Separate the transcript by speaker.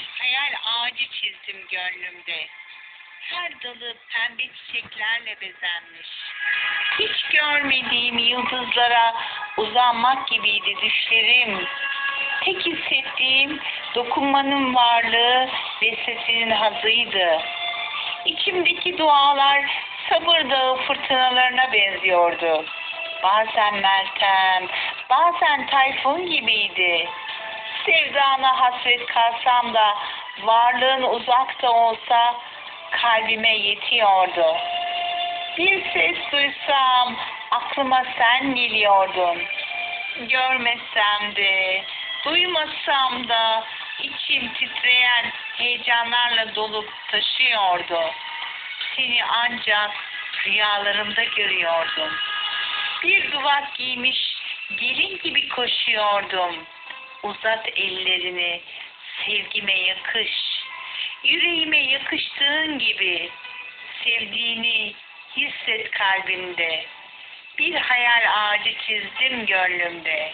Speaker 1: hayal ağacı çizdim gönlümde. Her dalı pembe çiçeklerle bezenmiş. Hiç görmediğim yıldızlara uzanmak gibiydi düşlerim. Tek hissettiğim dokunmanın varlığı ve sesinin hazıydı. İçimdeki dualar sabır dağı fırtınalarına benziyordu. Bazen Meltem, bazen Tayfun gibiydi. Sevdana hasret kalsam da varlığın uzakta olsa kalbime yetiyordu. Bir ses duysam aklıma sen geliyordun. Görmesem de, duymasam da içim titreyen heyecanlarla dolup taşıyordu. Seni ancak rüyalarımda görüyordum. Bir duvak giymiş gelin gibi koşuyordum. Uzat ellerini, sevgime yakış. Yüreğime yakıştığın gibi sevdiğini hisset kalbimde. Bir hayal ağacı çizdim gönlümde.